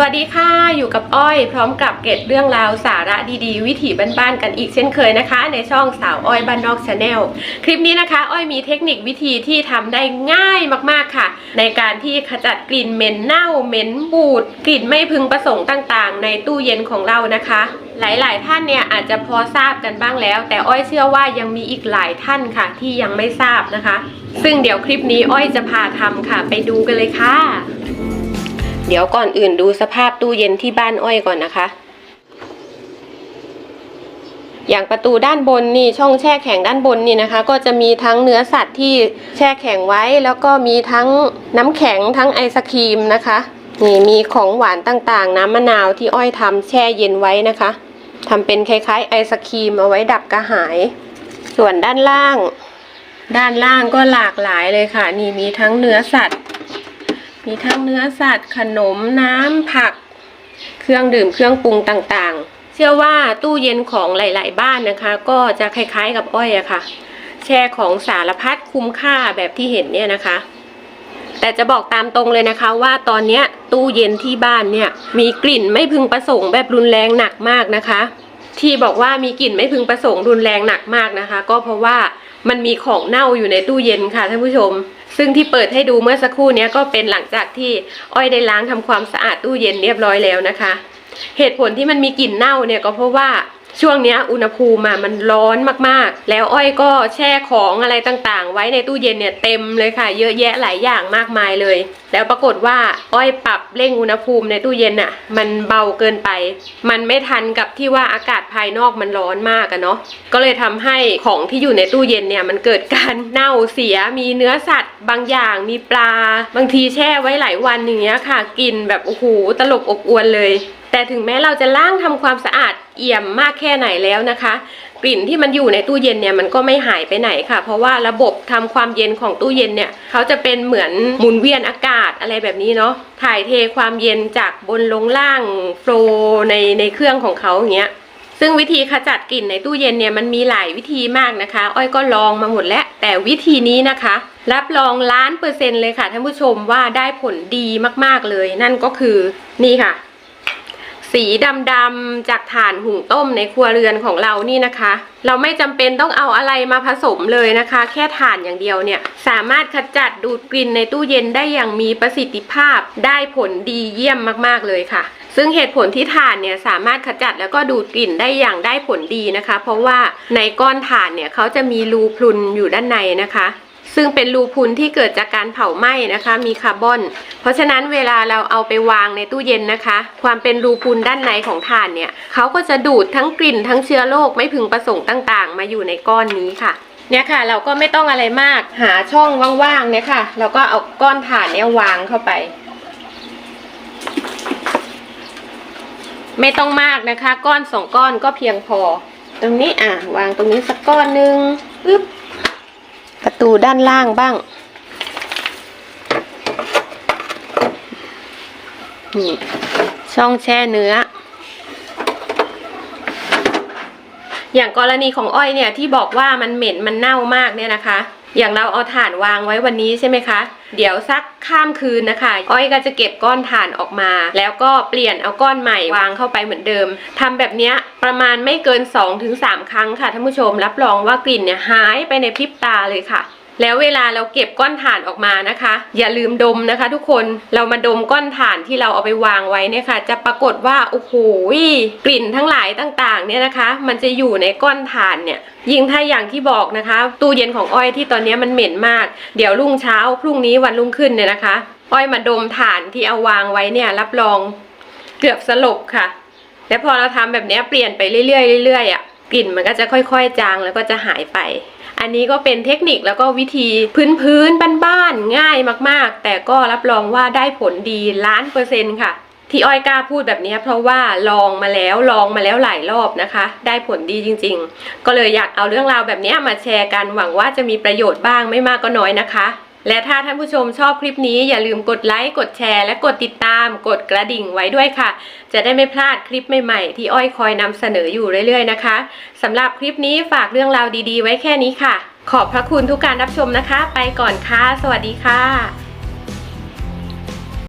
สวัสดีค่ะ อยู่กับอ้อย พร้อมกับเก็บเรื่องราวสาระดีๆ วิถีบ้านๆกันอีกเช่นเคยนะคะ ในช่องสาวอ้อยบ้านนอกชาแนลคลิปนี้นะคะ อ้อยมีเทคนิควิธีที่ทำได้ง่ายมากๆค่ะ ในการที่ขจัดกลิ่นเหม็นเน่าเหม็นบูดกลิ่นไม่พึงประสงค์ต่างๆ ในตู้เย็นของเรานะคะ หลายๆ ท่านเนี่ยอาจจะพอทราบกันบ้างแล้ว แต่อ้อยเชื่อว่ายังมีอีกหลายท่านค่ะ ที่ยังไม่ทราบนะคะ ซึ่งเดี๋ยวคลิปนี้อ้อยจะพาทำค่ะ ไปดูกันเลยค่ะ เดี๋ยวก่อนอื่นดูสภาพตู้เย็นที่บ้านอ้อยก่อนนะคะ อย่างประตูด้านบนนี่ช่องแช่แข็งด้านบนนี่นะคะ ก็จะมีทั้งเนื้อสัตว์ที่แช่แข็งไว้ แล้วก็มีทั้งน้ำแข็งทั้งไอศครีมนะคะนี่มีของหวานต่างๆ น้ำมะนาวที่อ้อยทำแช่เย็นไว้นะคะทำเป็นคล้ายๆ ไอศครีมเอาไว้ดับกระหาย ส่วนด้านล่าง ด้านล่างก็หลากหลายเลยค่ะ นี่มีทั้งเนื้อสัตว์ มีทั้งเนื้อสัตว์ ขนมน้ำผัก เครื่องดื่มเครื่องปรุงต่างๆ เชื่อว่าตู้เย็นของหลาย ๆ บ้านนะคะ ก็จะคล้ายๆกับอ้อยอะค่ะ แช่ของสารพัดคุ้มค่าแบบที่เห็นเนี่ยนะคะ แต่จะบอกตามตรงเลยนะคะ ว่าตอนนี้ตู้เย็นที่บ้านเนี่ยมีกลิ่นไม่พึงประสงค์แบบรุนแรงหนักมากนะคะ ที่บอกว่ามีกลิ่นไม่พึงประสงค์รุนแรงหนักมากนะคะ ก็เพราะว่า มันมีของเน่าอยู่ในตู้เย็นค่ะท่านผู้ชม ซึ่งที่เปิดให้ดูเมื่อสักครู่นี้ก็เป็นหลังจากที่อ้อยได้ล้างทำความสะอาดตู้เย็นเรียบร้อยแล้วนะคะ เหตุผลที่มันมีกลิ่นเน่าเนี่ยก็เพราะว่า ช่วงเนี้ยอุณหภูมิมันร้อนมากๆ แล้วอ้อยก็แช่ของอะไรต่างๆ ไว้ในตู้เย็นเนี่ยเต็มเลยค่ะ เยอะแยะหลายอย่างมากมายเลย แล้วปรากฏว่าอ้อยปรับเร่งอุณหภูมิในตู้เย็นน่ะมันเบาเกินไป มันไม่ทันกับที่ว่าอากาศภายนอกมันร้อนมากอะเนาะก็เลยทำให้ของที่อยู่ในตู้เย็นเนี่ยมันเกิดการเน่าเสียมีเนื้อสัตว์ บางอย่างมีปลา บางทีแช่ไว้หลายวันอย่างเงี้ยค่ะ กินแบบโอ้โหตลบอบอวนเลย แต่ถึงแม้เราจะล้างทำความสะอาด เอี่ยมมากแค่ไหนแล้วนะคะ กลิ่นที่มันอยู่ในตู้เย็นเนี่ยมันก็ไม่หายไปไหนค่ะ เพราะว่าระบบทำความเย็นของตู้เย็นเนี่ยเขาจะเป็นเหมือนหมุนเวียนอากาศอะไรแบบนี้เนาะถ่ายเทความเย็นจากบนลงล่างโฟลในในเครื่องของเขาอย่างเงี้ยซึ่งวิธีขจัดกลิ่นในตู้เย็นเนี่ยมันมีหลายวิธีมากนะคะ อ้อยก็ลองมาหมดแล้ว แต่วิธีนี้นะคะ รับรองล้านเปอร์เซ็นต์เลยค่ะท่านผู้ชมว่าได้ผลดีมากๆเลย นั่นก็คือนี่ค่ะ สีดำๆจากถ่านหุงต้มในครัวเรือนของเรานี่นะคะ เราไม่จำเป็นต้องเอาอะไรมาผสมเลยนะคะ แค่ถ่านอย่างเดียวเนี่ย สามารถขจัดดูดกลิ่นในตู้เย็นได้อย่างมีประสิทธิภาพได้ผลดีเยี่ยมมากๆเลยค่ะ ซึ่งเหตุผลที่ถ่านเนี่ยสามารถขจัดแล้วก็ดูดกลิ่นได้อย่างได้ผลดีนะคะ เพราะว่าในก้อนถ่านเนี่ยเขาจะมีรูพรุนอยู่ด้านในนะคะ ซึ่งเป็นรูพุนที่เกิดจากการเผาไหม้นะคะ มีคาร์บอน เพราะฉะนั้นเวลาเราเอาไปวางในตู้เย็นนะคะ ความเป็นรูพุนด้านในของถ่านเนี่ยเขาก็จะดูดทั้งกลิ่นทั้งเชื้อโรคไม่พึงประสงค์ต่างๆ มาอยู่ในก้อนนี้ค่ะเนี่ยค่ะเราก็ไม่ต้องอะไรมากหาช่องว่างๆเนี่ยค่ะ เราก็เอาก้อนถ่านเนี่ยวางเข้าไป ไม่ต้องมากนะคะ ก้อนสองก้อนก็เพียงพอ ตรงนี้อะ วางตรงนี้สักก้อนหนึ่งปึ๊บ ดูด้านล่างบ้าง นี่ ช่องแช่เนื้อ อย่างกรณีของอ้อยเนี่ยที่บอกว่ามันเหม็นมันเน่ามากเนี่ยนะคะ อย่างเราเอาถ่านวางไว้วันนี้ใช่ไหมคะ เดี๋ยวสักข้ามคืนนะคะ อ้อยก็จะเก็บก้อนถ่านออกมา แล้วก็เปลี่ยนเอาก้อนใหม่วางเข้าไปเหมือนเดิมทำแบบนี้ประมาณไม่เกิน 2-3 ครั้งค่ะท่านผู้ชม รับรองว่ากลิ่นเนี่ยหายไปในพริบตาเลยค่ะ แล้วเวลาเราเก็บก้อนถ่านออกมานะคะ อย่าลืมดมนะคะ ทุกคนเรามาดมก้อนถ่านที่เราเอาไปวางไว้เนี่ยค่ะ จะปรากฏว่าโอ้โหกลิ่นทั้งหลายต่างๆ เนี่ยนะคะ มันจะอยู่ในก้อนถ่านเนี่ยยิ่งถ้าอย่างที่บอกนะคะ ตู้เย็นของอ้อยที่ตอนนี้มันเหม็นมาก เดี๋ยวรุ่งเช้าพรุ่งนี้วันรุ่งขึ้นเนี่ยนะคะ อ้อยมาดมถ่านที่เอาวางไว้เนี่ย รับรองเกือบสลบค่ะ แล้วพอเราทำแบบนี้เปลี่ยนไปเรื่อยๆเรื่อยๆอะกลิ่นมันก็จะค่อยๆจางแล้วก็จะหายไป อันนี้ก็เป็นเทคนิคแล้วก็วิธีพื้นๆบ้านๆง่ายมากๆ แต่ก็รับรองว่าได้ผลดีล้านเปอร์เซ็นต์ค่ะที่อ้อยกล้าพูดแบบนี้เพราะว่าลองมาแล้วลองมาแล้วหลายรอบนะคะ ได้ผลดีจริง ๆ ก็เลยอยากเอาเรื่องราวแบบนี้มาแชร์กันหวังว่าจะมีประโยชน์บ้างไม่มากก็น้อยนะคะ และถ้าท่านผู้ชมชอบคลิปนี้อย่าลืมกดไลค์กดแชร์ และกดติดตามกดกระดิ่งไว้ด้วยค่ะ จะได้ไม่พลาดคลิปใหม่ๆ ที่อ้อยคอยนำเสนออยู่เรื่อยๆนะคะสำหรับคลิปนี้ฝากเรื่องราวดีๆ ไว้แค่นี้ค่ะ ขอบพระคุณทุกการรับชมนะคะ ไปก่อนค่ะ สวัสดีค่ะ